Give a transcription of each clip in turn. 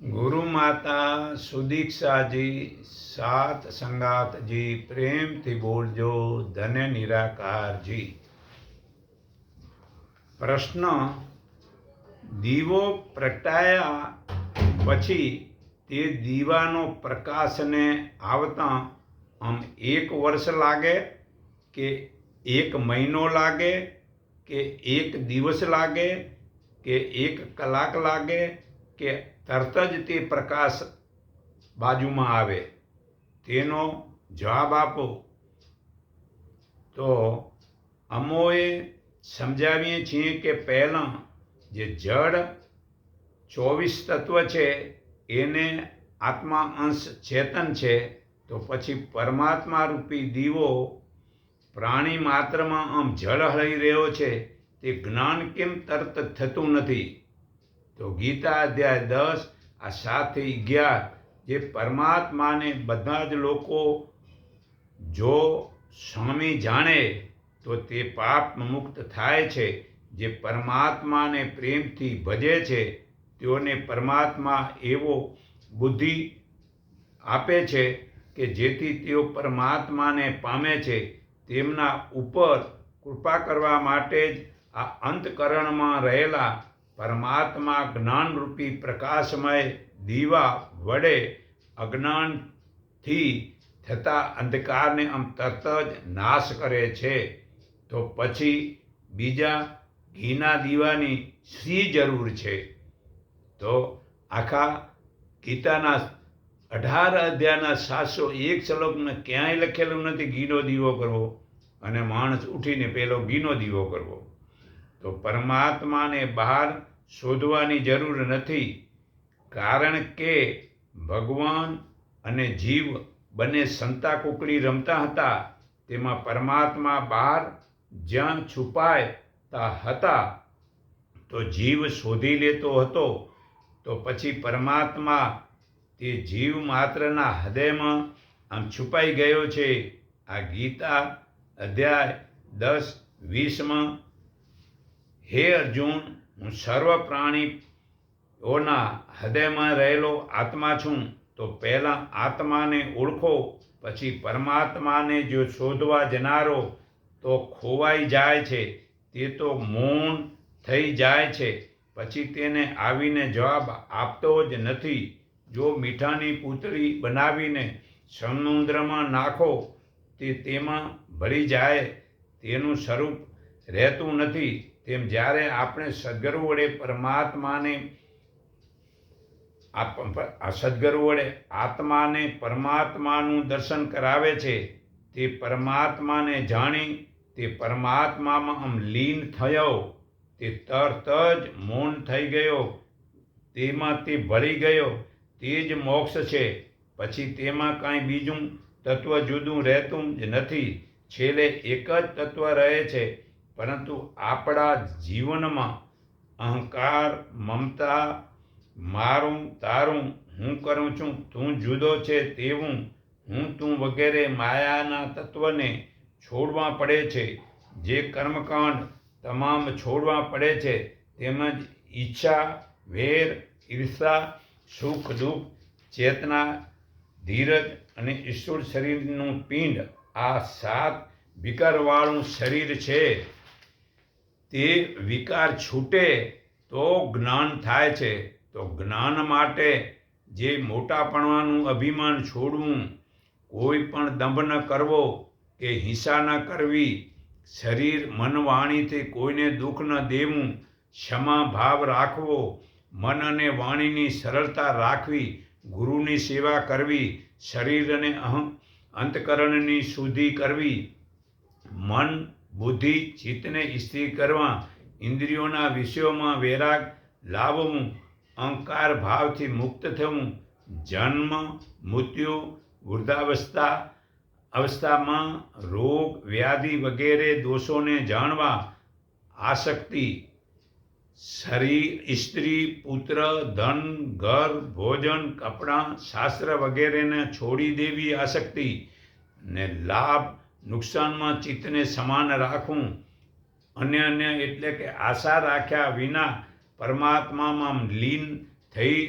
ગુરુ માતા સુદીક્ષાજી, સાત સંગાતજી, પ્રેમથી બોલજો, ધન્ય નિરાકારજી. પ્રશ્ન, દીવો પ્રગટાયા પછી તે દીવાનો પ્રકાશને આવતા આમ એક વર્ષ લાગે કે એક મહિનો લાગે કે એક દિવસ લાગે કે એક કલાક લાગે કે તરત જ તે પ્રકાશ બાજુમાં આવે. તેનો જવાબ આપો. તો અમોએ સમજાવીએ છીએ કે પહેલાં જે જળ ચોવીસ તત્વ છે, એને આત્મા અંશ ચેતન છે, તો પછી પરમાત્મા રૂપી દીવો પ્રાણી માત્રમાં આમ જળ હળી રહ્યો છે, તે જ્ઞાન કેમ તરત થતું નથી? તો ગીતા અધ્યાય દસ આ સાતથી અગિયાર જે પરમાત્માને બધા જ લોકો જો સ્વામી જાણે તો તે પાપ મુક્ત થાય છે. જે પરમાત્માને પ્રેમથી ભજે છે, તેઓને પરમાત્મા એવો બુદ્ધિ આપે છે કે જેથી તેઓ પરમાત્માને પામે છે. તેમના ઉપર કૃપા કરવા માટે જ આ અંતકરણમાં રહેલા પરમાત્મા જ્ઞાનરૂપી પ્રકાશમય દીવા વડે અજ્ઞાનથી થતા અંધકારને આમ તરત જ નાશ કરે છે. તો પછી બીજા ઘીના દીવાની શી જરૂર છે? તો આખા ગીતાના અઢાર અધ્યાયના સાતસો એક શ્લોકમાં ક્યાંય લખેલું નથી, ઘીનો દીવો કરવો. અને માણસ ઉઠીને પેલો ઘીનો દીવો કરવો. તો પરમાત્માને બહાર શોધવાની જરૂર નથી, કારણ કે ભગવાન અને જીવ બંને સંતા કુકડી રમતા હતા, તેમાં પરમાત્મા બહાર જ્યાં છુપાયતા હતા, તો જીવ શોધી લેતો હતો, તો પછી પરમાત્મા તે જીવ માત્રના હૃદયમાં આમ છુપાઈ ગયો છે. આ ગીતા અધ્યાય દસ, વીસમાં હે અર્જુન, હું સર્વ પ્રાણીઓના હૃદયમાં રહેલો આત્મા છું, તો પહેલાં આત્માને ઓળખો, પછી પરમાત્માને જો શોધવા જનારો, તો ખોવાઈ જાય છે, તે તો મૌન થઈ જાય છે, પછી તેને આવીને જવાબ આપતો જ નથી. જો મીઠાની પૂતળી બનાવીને સમુદ્રમાં નાખો, તે તેમાં ભળી જાય, તેનું સ્વરૂપ રહેતું નથી. તેમ જ્યારે આપણે સદગુરુ વડે પરમાત્માને આ સદગુરુ વડે આત્માને પરમાત્માનું દર્શન કરાવે છે, તે પરમાત્માને જાણી, તે પરમાત્મામાં આમ લીન થયો, તે તરત જ મૌન થઈ ગયો, તેમાં તે ભળી ગયો, તે જ મોક્ષ છે, પછી તેમાં કાંઈ બીજું તત્વ જુદું રહેતું જ નથી, છેલ્લે એક જ તત્વ રહે છે પરંતુ આપણા જીવનમાં અહંકાર, મમતા, મારું, તારું, હું કરું છું, તું જુદો છે તેવું હું તું વગેરે માયાના તત્વને છોડવા પડે છે. જે કર્મકાંડ તમામ છોડવા પડે છે, તેમજ ઈચ્છા, વેર, ઈર્ષા, સુખ, દુઃખ, ચેતના, ધીરજ અને ઈશ્વર શરીરનું પિંડ આ સાત વિકારવાળું શરીર છે. તે વિકાર છૂટે તો જ્ઞાન થાય છે. તો જ્ઞાન માટે જે મોટાપણાનું અભિમાન છોડવું, કોઈ પણ દંભ ન કરવો કે હિંસા ન કરવી, શરીર મન વાણીથી કોઈને દુઃખ ન દેવું, ક્ષમા ભાવ રાખવો, મન અને વાણીની સરળતા રાખવી, ગુરુની સેવા કરવી શરીર અને અહં અંતકરણની શુદ્ધિ કરવી, મન બુદ્ધિ, ચિત્તને સ્થિર કરવા, ઇન્દ્રિયોના વિષયોમાં વૈરાગ લાવવું, અહંકાર ભાવથી મુક્ત થવું, જન્મ, મૃત્યુ, વૃદ્ધાવસ્થા, અવસ્થામાં રોગ, વ્યાધિ વગેરે દોષોને જાણવા આસક્તિ, શરીર, સ્ત્રી, પુત્ર, ધન, ઘર, ભોજન, કપડાં, શાસ્ત્ર વગેરેને છોડી દેવી આસક્તિ ને લાભ નુકસાનમાં ચિત્તને સમાન રાખવું અન્ય અન્ય એટલે કે આશા રાખ્યા વિના પરમાત્મામાં લીન થઈ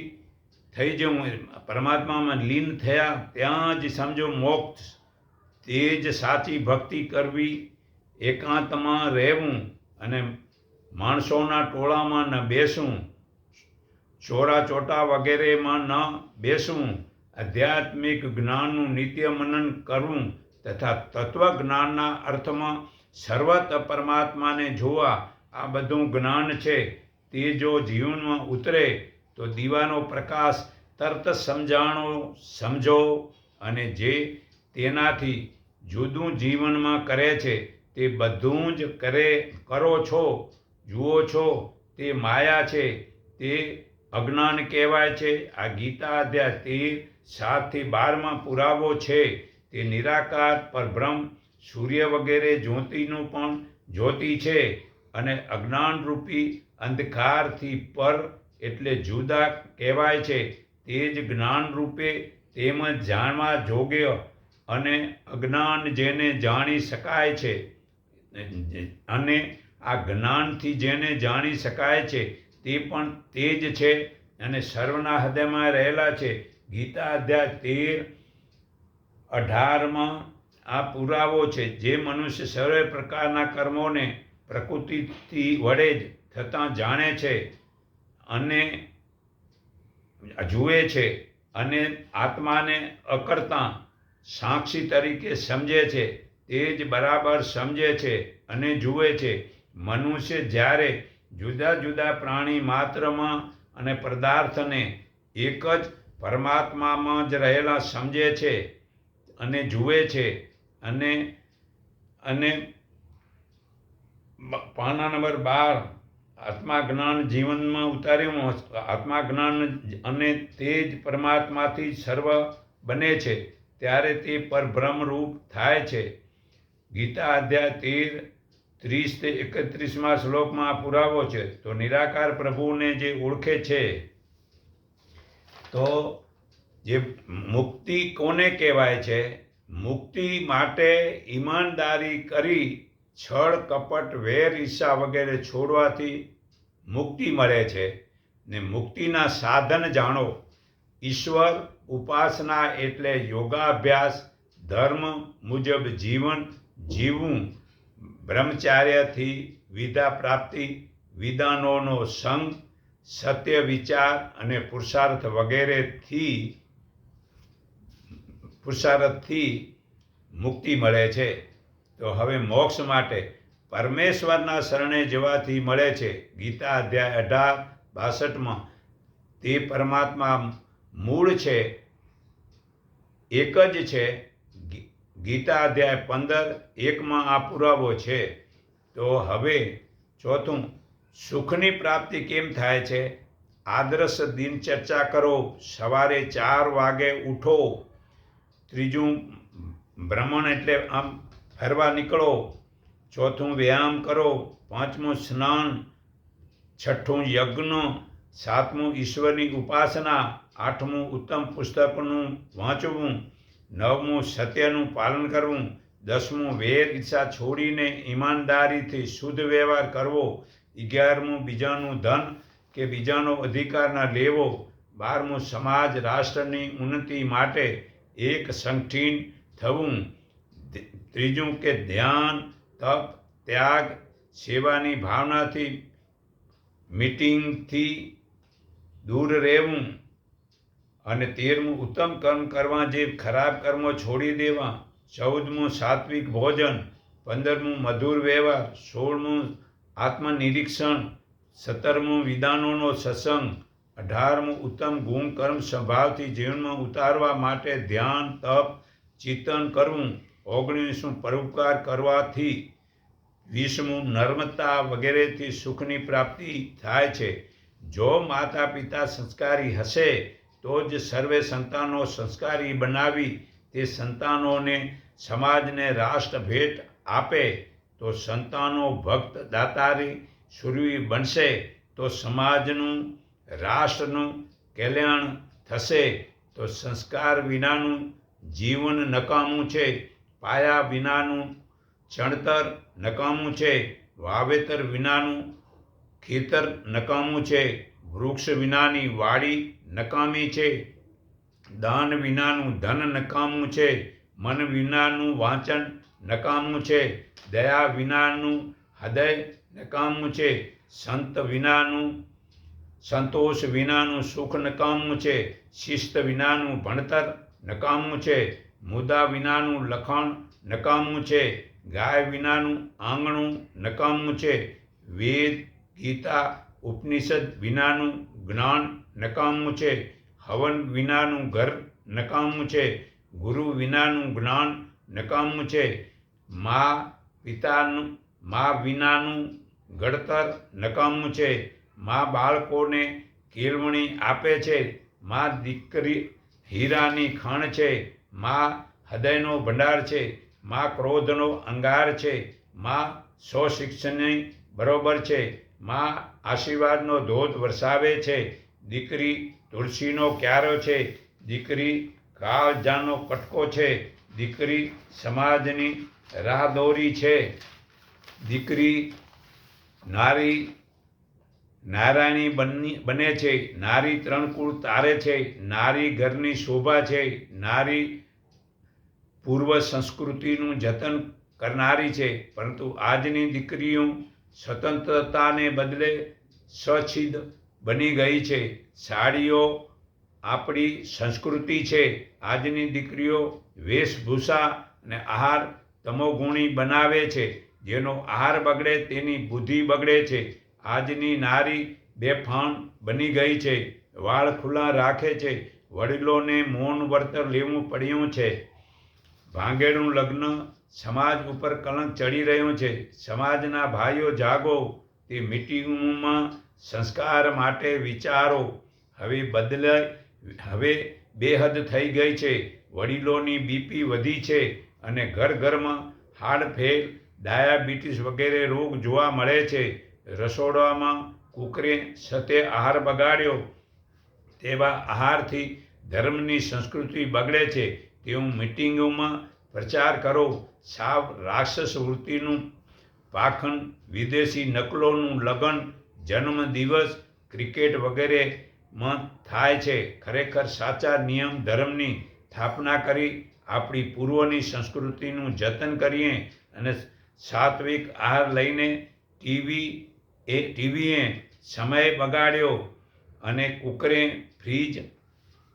થઈ જવું પરમાત્મામાં લીન થયા ત્યાં જ સમજો મોક્ષ તે જ સાચી ભક્તિ કરવી, એકાંતમાં રહેવું અને માણસોના ટોળામાં ન બેસવું, ચોરા ચોટા વગેરેમાં ન બેસવું, આધ્યાત્મિક જ્ઞાનનું નિત્ય મનન કરવું તથા તત્વજ્ઞાનના અર્થમાં સર્વત પરમાત્માને જોવા આ બધું જ્ઞાન છે, તે જો જીવનમાં ઉતરે, તો દીવાનો પ્રકાશ તરત સમજાણો, સમજો અને જે તેનાથી જુદું જીવનમાં કરે છે, તે બધું જ કરે, કરો છો, જુઓ છો, તે માયા છે, તે અજ્ઞાન કહેવાય છે. આ ગીતા અધ્યાય તેર સાતથી બારમાં પુરાવો છે. તે નિરાકાર પરબ્રહ્મ સૂર્ય વગેરે જ્યોતિનું પણ જ્યોતિ છે અને અજ્ઞાનરૂપી અંધકારથી પર એટલે જુદા કહેવાય છે. તે જ જ્ઞાન તેમજ જાણવા જોગ્ય અને અજ્ઞાન જેને જાણી શકાય છે. અને આ જ્ઞાનથી જેને જાણી શકાય છે તે પણ તે જ છે અને સર્વના હૃદયમાં રહેલા છે. ગીતા અધ્યાય તેર અઢારમાં આ પુરાવો છે, જે મનુષ્ય સર્વે પ્રકારના કર્મોને પ્રકૃતિથી વડે જ થતાં જાણે છે અને જુએ છે અને આત્માને અકર્તા સાક્ષી તરીકે સમજે છે, તે જ બરાબર સમજે છે અને જુએ છે. મનુષ્ય જ્યારે જુદા જુદા પ્રાણી માત્રમાં અને પદાર્થને એક જ પરમાત્મામાં જ રહેલા સમજે છે અને જુએ છે અને અને પાના નંબર બાર, આત્મા જ્ઞાન જીવનમાં ઉતાર્યું આત્મા જ્ઞાન અને તે જ પરમાત્માથી સર્વ બને છે, ત્યારે તે પરબ્રહ્મરૂપ થાય છે. ગીતા અધ્યાય તેર, ત્રીસ તે એકત્રીસમાં શ્લોકમાં પુરાવો છે, તો નિરાકાર પ્રભુને જે ઓળખે છે, તો જે મુક્તિ કોને કહેવાય છે? મુક્તિ માટે ઈમાનદારી કરી છળ, કપટ, વેર, ઈર્ષા વગેરે છોડવાથી મુક્તિ મળે છે. ને મુક્તિના સાધન જાણો. ઈશ્વર ઉપાસના એટલે યોગાભ્યાસ, ધર્મ મુજબ જીવન જીવવું, બ્રહ્મચાર્યથી વિદ્યા પ્રાપ્તિ, વિધાનોનો સંગ, સત્ય વિચાર અને પુરુષાર્થ વગેરેથી પુરુષાર્થથી મુક્તિ મળે છે. તો હવે મોક્ષ માટે પરમેશ્વરના શરણે જવાથી મળે છે. ગીતા અધ્યાય અઢાર, બાસઠમાં, તે પરમાત્મા મૂળ છે, એક જ છે. ગીતા અધ્યાય પંદર, એકમાં આ પુરાવો છે. તો હવે ચોથું, સુખની પ્રાપ્તિ કેમ થાય છે? આદર્શ દિનચર્ચા કરો. સવારે ચાર વાગે ઉઠો. ત્રીજું ભ્રમણ એટલે આમ ફરવા નીકળો, ચોથું વ્યાયામ કરો, પાંચમું સ્નાન, છઠ્ઠું યજ્ઞ, સાતમું ઈશ્વરની ઉપાસના, આઠમું ઉત્તમ પુસ્તકનું વાંચવું, નવમું સત્યનું પાલન કરવું, દસમું વેર ઈચ્છા છોડીને ઈમાનદારીથી શુદ્ધ વ્યવહાર કરવો, અગિયારમું બીજાનું ધન કે બીજાનો અધિકાર ન લેવો, બારમું સમાજ રાષ્ટ્રની ઉન્નતિ માટે એક સંઠીન થવું. ત્રીજું કે ધ્યાન, તપ, ત્યાગ, સેવાની ભાવનાથી, મીટિંગથી દૂર રહેવું. અને તેરમું, ઉત્તમ કર્મ કરવા જે ખરાબ કર્મો છોડી દેવા. ચૌદમું, સાત્વિક ભોજન. પંદરમું, મધુર વ્યવહાર. સોળમું, આત્મનિરીક્ષણ. સત્તરમું, વિધાનોનો સત્સંગ. અઢારમું ઉત્તમ ગુણ કર્મ સ્વભાવથી જીવનમાં ઉતારવા માટે ધ્યાન, તપ, ચિંતન કરવું, ઓગણીસમું પરોપકાર કરવાથી વીસમું નર્મતા વગેરેથી સુખની પ્રાપ્તિ થાય છે. જો માતા પિતા સંસ્કારી હશે, તો જ સર્વે સંતાનો સંસ્કારી બનાવી તે સંતાનોને સમાજને રાષ્ટ્ર ભેટ આપે. તો સંતાનો ભક્ત દાતારી સુરવી બનશે, તો સમાજનું રાષ્ટ્રનું કલ્યાણ થશે તો સંસ્કાર વિનાનું જીવન નકામું છે, પાયા વિનાનું ચણતર નકામું છે, વાવેતર વિનાનું ખેતર નકામું છે, વૃક્ષ વિનાની વાડી નકામી છે, દાન વિનાનું ધન નકામું છે, મન વિનાનું વાંચન નકામું છે, દયા વિનાનું હૃદય નકામું છે, સંત વિનાનું સંતોષ વિનાનું સુખ નકામું છે, શિસ્ત વિનાનું ભણતર નકામું છે, મુદા વિનાનું લખાણ નકામું છે, ગાય વિનાનું આંગણું નકામું છે, વેદ, ગીતા, ઉપનિષદ વિનાનું જ્ઞાન નકામું છે, હવન વિનાનું ઘર નકામું છે, ગુરુ વિનાનું જ્ઞાન નકામું છે, મા પિતાનું, મા વિનાનું ઘડતર નકામું છે મા બાળકોને કેળવણી આપે છે. મા દીકરી હીરાની ખણ છે. મા હૃદયનો ભંડાર છે. મા ક્રોધનો અંગાર છે. મા સ્વશિક્ષણની બરોબર છે. મા આશીર્વાદનો ધોધ વરસાવે છે. દીકરી તુલસીનો ક્યારો છે. દીકરી કાળજાનો કટકો છે. દીકરી સમાજની રાહદોરી છે. દીકરી નારી નારાયણી બની બને છે, નારી ત્રણ કુળ તારે છે, નારી ઘરની શોભા છે, નારી પૂર્વ સંસ્કૃતિનું જતન કરનારી છે, પરંતુ આજની દીકરીઓ સ્વતંત્રતાને બદલે સ્વચ્છિદ બની ગઈ છે. સાડીઓ આપણી સંસ્કૃતિ છે. આજની દીકરીઓ વેશભૂષા અને આહાર તમોગુણી બનાવે છે. જેનો આહાર બગડે તેની બુદ્ધિ બગડે છે. આજની નારી બેફાણ બની ગઈ છે. વાળ ખુલ્લા રાખે છે. વડીલોને મૌન વર્તર લેવું પડ્યું છે. ભાંગેડું લગ્ન સમાજ ઉપર કલંક ચડી રહ્યું છે. સમાજના ભાઈઓ જાગો. તે મિટિંગમાં સંસ્કાર માટે વિચારો. હવે બદલાય હવે બેહદ થઈ ગઈ છે. વડીલોની બીપી વધી છે અને ઘર ઘરમાં હાડફેલ ડાયાબિટીસ વગેરે રોગ જોવા મળે છે. રસોડામાં કુકરે સતે આહાર બગાડ્યો, તેવા આહારથી ધર્મની સંસ્કૃતિ બગડે છે. તેવું મિટિંગોમાં પ્રચાર કરો. સાવ રાક્ષસ વૃત્તિનું પાખંડ, વિદેશી નકલોનું લગ્ન જન્મ દિવસ ક્રિકેટ વગેરેમાં થાય છે. ખરેખર સાચા નિયમ ધર્મની સ્થાપના કરી આપણી પૂર્વની સંસ્કૃતિનું જતન કરીએ અને સાત્વિક આહાર લઈને ટીવી એ ટીવીએ સમય બગાડ્યો અને કુકરે ફ્રીજ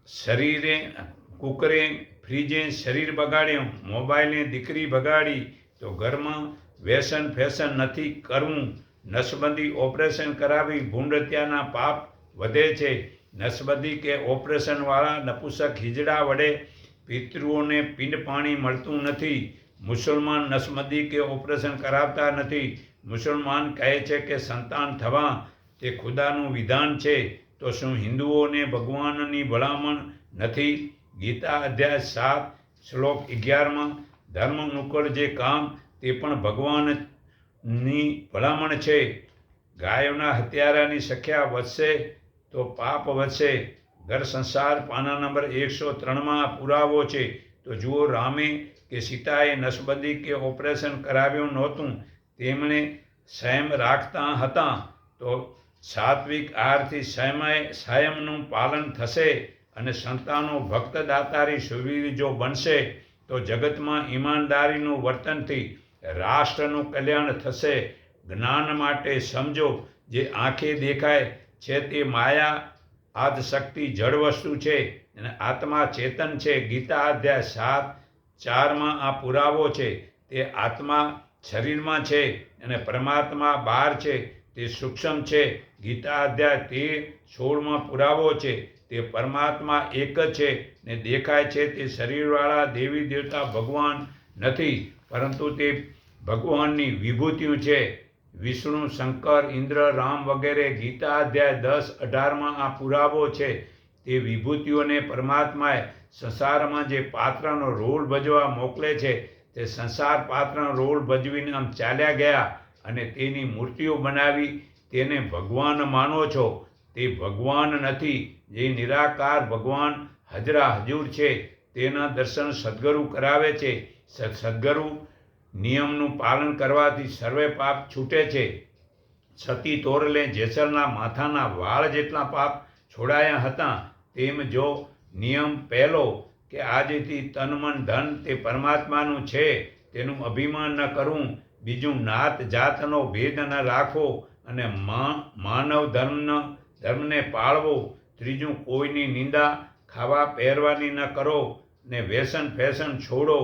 શરીરે, કુકરે ફ્રીજે શરીર બગાડ્યું, મોબાઈલને દીકરી બગાડી, તો ઘરમાં વ્યસન ફેશન નથી કરવું. નસબંધી ઓપરેશન કરાવી, ભૂંડત્યાના પાપ વધે છે. નસબંધી કે ઓપરેશનવાળા નપુસક હિજડા વડે પિતૃઓને પિંડ પાણી મળતું નથી. મુસલમાન નસબંધી કે ઓપરેશન કરાવતા નથી. મુસલમાન કહે છે કે સંતાન થવા તે ખુદાનું વિધાન છે, તો શું હિન્દુઓને ભગવાનની ભલામણ નથી? ગીતા અધ્યાય સાત, શ્લોક અગિયારમાં, ધર્મ અનુકૂળ જે કામ, તે પણ ભગવાનની ભલામણ છે. ગાયોના હત્યારાની સંખ્યા વધશે, તો પાપ વધશે. ઘર સંસાર પાના નંબર એકસો ત્રણમાં પુરાવો છે. તો જુઓ રામે કે સીતાએ નસબંદી કે ઓપરેશન કરાવ્યું નહોતું. તેમણે સંયમ રાખતા હતા તો સાત્વિક આહારથી સંયમય સંયમનું પાલન થશે અને સંતાનો ભક્તદાતારી સુવિધ જો બનશે, તો જગતમાં ઈમાનદારીનું વર્તનથી રાષ્ટ્રનું કલ્યાણ થશે. જ્ઞાન માટે સમજો, જે આંખે દેખાય છે તે માયા, આદશક્તિ જળ વસ્તુ છે અને આત્મા ચેતન છે. ગીતા અધ્યાય સાત, ચારમાં આ પુરાવો છે. તે આત્મા શરીરમાં છે અને પરમાત્મા બહાર છે, તે સૂક્ષ્મ છે. ગીતા અધ્યાય તે સોળમાં પુરાવો છે, તે પરમાત્મા એક જ છે ને દેખાય છે તે શરીરવાળા દેવી દેવતા ભગવાન નથી, પરંતુ તે ભગવાનની વિભૂતિઓ છે. વિષ્ણુ, શંકર, ઇન્દ્ર, રામ વગેરે ગીતા અધ્યાય દસ, અઢારમાં આ પુરાવો છે. તે વિભૂતિઓને પરમાત્માએ સંસારમાં જે પાત્રનો રોલ ભજવા મોકલે છે તે સંસાર પાત્રનો રોલ ભજવીને આમ ચાલ્યા ગયા અને તેની મૂર્તિઓ બનાવી. તેને ભગવાન માનો છો. તે ભગવાન નથી. જે નિરાકાર ભગવાન હજરા હજૂર છે. તેના દર્શન સદગુરુ કરાવે છે. સદગુરુ નિયમનું પાલન કરવાથી સર્વે પાપ છૂટે છે. સતી તોરલે જેસરના માથાના વાળ જેટલા પાપ છોડાયા હતા, તેમ જો નિયમ પહેલો કે આજથી તન મન ધન તે પરમાત્માનું છે, તેનું અભિમાન ન કરવું બીજું નાત જાતનો ભેદ ન રાખવો અને માનવ ધર્મનો ધર્મને પાળવો, ત્રીજું કોઈની નિંદા ખાવા પહેરવાની ન કરો ને વ્યસન ફેશન છોડો,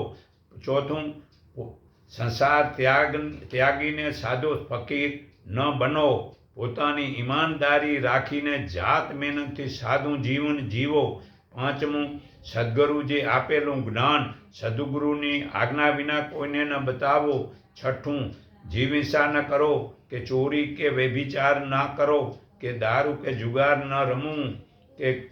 ચોથું સંસાર ત્યાગ, ત્યાગીને સાધુ ફકીર ન બનો, પોતાની ઈમાનદારી રાખીને જાત મહેનતથી સાદું જીવન જીવો, પાંચમું સદગુરુજી આપેલું જ્ઞાન સદગુરુની આજ્ઞા વિના કોઈને ન બતાવો. છઠ્ઠું જીવિંસા ન કરો કે ચોરી કે વ્યભિચાર ના કરો કે દારૂ કે જુગાર ન રમવું કે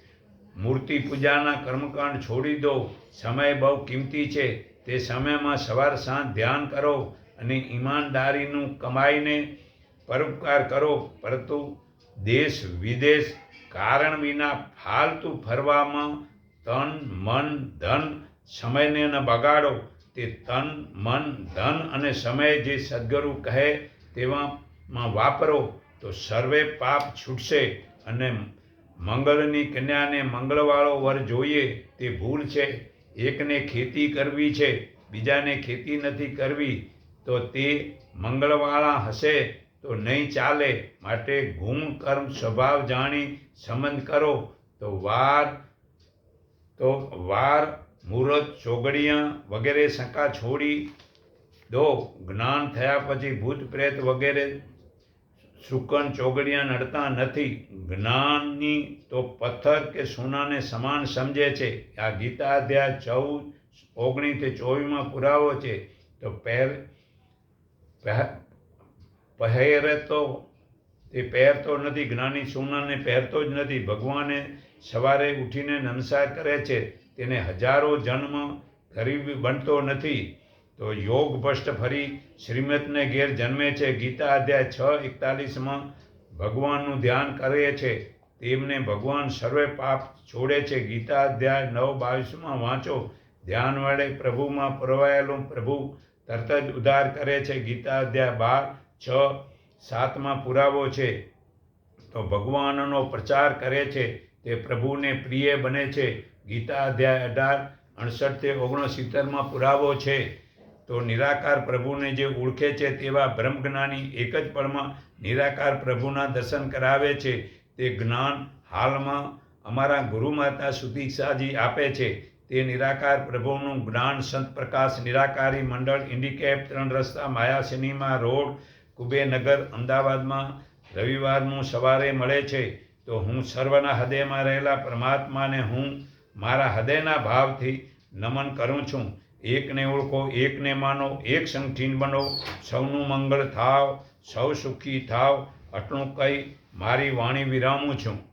મૂર્તિ પૂજાના કર્મકાંડ છોડી દો. સમય બહુ કિંમતી છે. તે સમયમાં સવાર સાંજ ધ્યાન કરો અને ઈમાનદારીનું કમાઈને પરોપકાર કરો. પરંતુ દેશ વિદેશ કારણ વિના ફાલતુ ફરવામાં તન, મન, ધન, સમયને ન બગાડો. તે તન, મન, ધન અને સમય જે સદગુરુ કહે તેવામાં વાપરો તો સર્વે પાપ છૂટશે અને મંગળની કન્યાને મંગળવાળો વર જોઈએ તે ભૂલ છે. એકને ખેતી કરવી છે, બીજાને ખેતી નથી કરવી તો તે મંગળવાળા હશે તો નહીં ચાલે. માટે ગુણ, કર્મ, સ્વભાવ જાણી સંબંધ કરો તો વાર તો વાર, મુહૂર્ત, ચોગડિયા વગેરે શંકા છોડી દો. જ્ઞાન થયા પછી ભૂત, પ્રેત વગેરે શુકન, ચોગડિયા નડતા નથી. જ્ઞાનની તો પથ્થર કે સોનાને સમાન સમજે છે. આ ગીતા અધ્યાય ચૌદ ઓગણીસથી ચોવીસમાં પુરાવો છે. તો પહેર, પહે- પહેરે તો તે પહેરતો નથી, જ્ઞાની સોનાને પહેરતો જ નથી. ભગવાને સવારે ઉઠીને નમસ્કાર કરે છે, તેને હજારો જન્મ ગરીબ બનતો નથી. તો યોગ ભ્રષ્ટ ફરી શ્રીમતને ઘેર જન્મે છે. ગીતા અધ્યાય છ એકતાલીસમાં ભગવાનનું ધ્યાન કરે છે. તેમને ભગવાન સર્વે પાપ છોડે છે. ગીતા અધ્યાય નવ બાવીસમાં વાંચો, ધ્યાન વડે પ્રભુમાં પરવાયેલું પ્રભુ તરત જ ઉદ્ધાર કરે છે. ગીતા અધ્યાય બાર, છ, સાતમાં પુરાવો છે. તો ભગવાનનો પ્રચાર કરે છે. તે પ્રભુને પ્રિય બને છે. ગીતા અધ્યાય અઢાર અડસઠથી ઓગણસિત્તેરમાં પુરાવો છે. તો નિરાકાર પ્રભુને જે ઓળખે છે તેવા બ્રહ્મજ્ઞાની એક જ પળમાં નિરાકાર પ્રભુના દર્શન કરાવે છે. તે જ્ઞાન હાલમાં અમારા ગુરુ માતા સુદીક્ષાજી આપે છે. તે નિરાકાર પ્રભુનું જ્ઞાન સંત પ્રકાશ નિરાકારી મંડળ ઇન્ડિકેપ ત્રણ રસ્તા, માયા સિનેમા રોડ કુબેનગર અમદાવાદમાં રવિવારનું સવારે મળે છે. તો હું સર્વના હૃદયમાં રહેલા પરમાત્માને હું મારા હૃદયના ભાવથી નમન કરું છું. એકને ઓળખો, એકને માનો, એક સંગઠીન બનો. સૌનું મંગળ થાવ, સૌ સુખી થાવ. આટલું કહી મારી વાણી વિરામું છું.